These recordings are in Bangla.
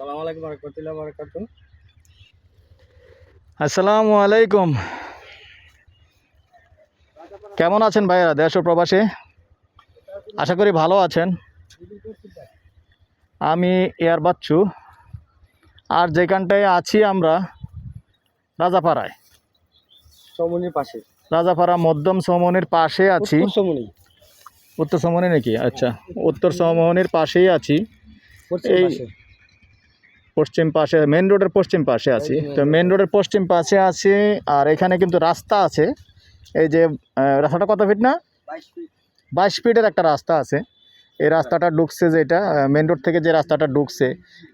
সালাম আলাইকুম রহমতুল্লাহ বরকাত আসসালামু আলাইকুম। কেমন আছেন ভাইয়া দেশ ও প্রবাসে? আশা করি ভালো আছেন। আমি এয়ার বাচ্চু। আর যেখানটায় আছি আমরা রাজাপাড়ায়। সমনির পাশে। রাজাপাড়া মধ্যম সমনির পাশে আছি। উত্তর সমনি। উত্তর সমনি নাকি? আচ্ছা। উত্তর সমনির পাশেই আছি। এই- পশ্চিম পাশে মেন রোডের পশ্চিম পাশে আছি। তো মেন রোডের পশ্চিম পাশে আছি আর এখানে কিন্তু রাস্তা আছে। এই যে রাস্তাটা কত ফিট না? বাইশ ফিটের একটা রাস্তা আছে। এই রাস্তাটা ঢুকছে যেটা মেন রোড থেকে যে রাস্তাটা ঢুকছে।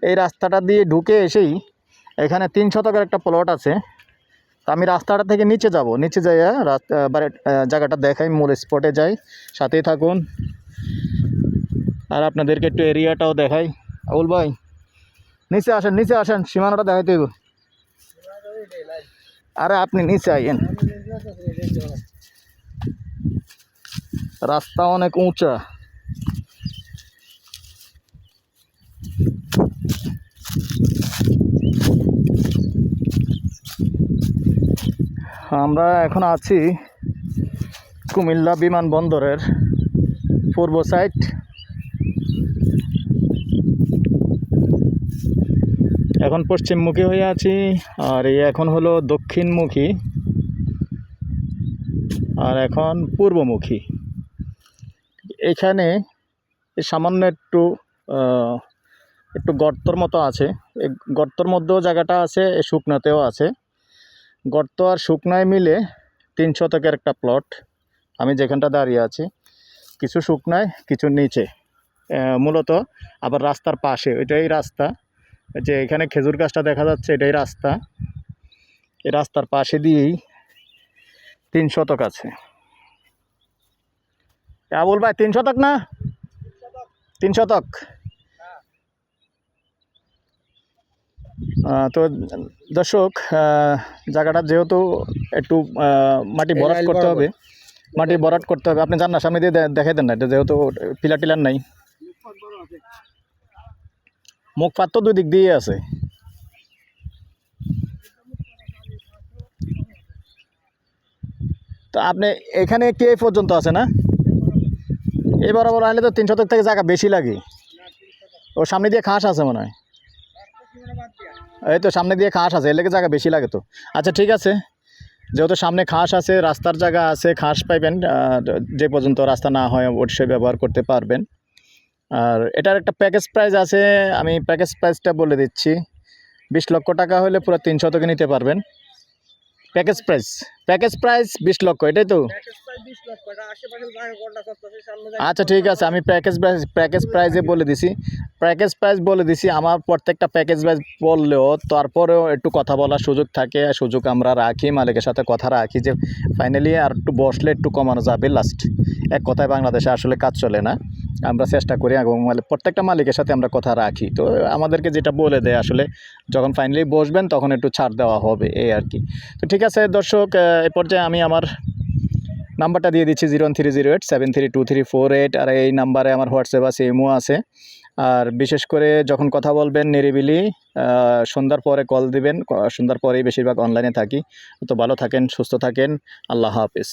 এই রাস্তাটা দিয়ে ঢুকে এসেই এখানে তিন শতকের একটা প্লট আছে। তো আমি রাস্তাটা থেকে নিচে যাব। নিচে যাই জায়গাটা দেখাই মূল স্পটে যাই। সাথেই থাকুন। আর আপনাদেরকে একটু এরিয়াটাও দেখাই। আউল ভাই নিচে আসেন নিচে আসেন, সীমানাটা দেখাইতে হইব। আরে আপনি নিচে আইয়েন। রাস্তা অনেক উঁচা। আমরা এখন আছি কুমিল্লা বিমানবন্দরের পূর্ব সাইড এখন পশ্চিমমুখী হয়ে আছি, আর এই এখন হলো দক্ষিণমুখী, আর এখন পূর্বমুখী। এখানে সামান্য একটু একটু গর্তর মতো আছে। এই গর্তর মধ্যেও জায়গাটা আছে শুকনাতেও আছে। গর্ত আর শুকনায় মিলে তিন শতকের একটা প্লট আমি যেখানটা দাঁড়িয়ে আছি, কিছু শুকনায়, কিছু নিচে। মূলত আবার রাস্তার পাশে, ওইটাই রাস্তা। যে এখানে খেজুর গাছটা দেখা যাচ্ছে এটাই রাস্তা। এই রাস্তার পাশে দিয়েই তিন শতক আছে। আবুল ভাই তিন শতক না? তিন শতক। তো দর্শক জায়গাটা যেহেতু একটু মাটি বরাট করতে হবে মাটি ভরাট করতে হবে। আপনি জান না সামনে দিয়ে দেখাই দেন না এটা যেহেতু পিলার টিলার নাই। মুখ পাত তো দুই দিক দিয়ে আছে। তো আপনি এখানে কে পর্যন্ত আছে না? এই বরাবর আনলে তো তিন শতক থেকে জায়গা বেশি লাগে। ও সামনে দিয়ে খাস আছে মনে হয়। এই তো সামনে দিয়ে খাস আছে, এর লেগে জায়গা বেশি লাগে তো। আচ্ছা ঠিক আছে। যেহেতু সামনে খাস আছে, রাস্তার জায়গা আছে, খাস পাইবেন যে পর্যন্ত রাস্তা না হয় অবশ্যই ব্যবহার করতে পারবেন। আর এটার একটা প্যাকেজ প্রাইস আছে আমি প্যাকেজ প্রাইসটা বলে দিচ্ছি। বিশ লক্ষ টাকা হলে পুরো তিন শতকে নিতে পারবেন। প্যাকেজ প্রাইস প্যাকেজ প্রাইস বিশ লক্ষ এটাই তো? আচ্ছা ঠিক আছে আমি প্যাকেজ প্রাইস প্যাকেজ প্রাইসে বলে দিছি। প্যাকেজ প্রাইস বলে দিছি আমার প্রত্যেকটা প্যাকেজ প্রাইস বললেও তারপরেও একটু কথা বলার সুযোগ থাকে সুযোগ আমরা রাখি মালিকের সাথে কথা রাখি যে ফাইনালি আর একটু বসলে একটু কমানো যাবে লাস্ট এক কথায় বাংলাদেশে আসলে কাজ চলে না। আমরা চেষ্টা করি এবং মালিক প্রত্যেকটা মালিকের সাথে আমরা কথা রাখি। তো আমাদেরকে যেটা বলে দেয় আসলে, যখন ফাইনালি বসবেন তখন একটু ছাড় দেওয়া হবে, এই আর কি। তো ঠিক আছে দর্শক এ পর্যায়ে আমি আমার নাম্বারটা দিয়ে দিচ্ছি zero three zero eight seven three two three four eight আর এই নাম্বারে আমার হোয়াটসঅ্যাপ আছে, ইমো আছে। আর বিশেষ করে যখন কথা বলবেন নিরিবিলি সন্ধ্যার পরে কল দিবেন সন্ধ্যার পরেই বেশিরভাগ অনলাইনে থাকি। তো ভালো থাকেন, সুস্থ থাকেন, আল্লাহ হাফিজ।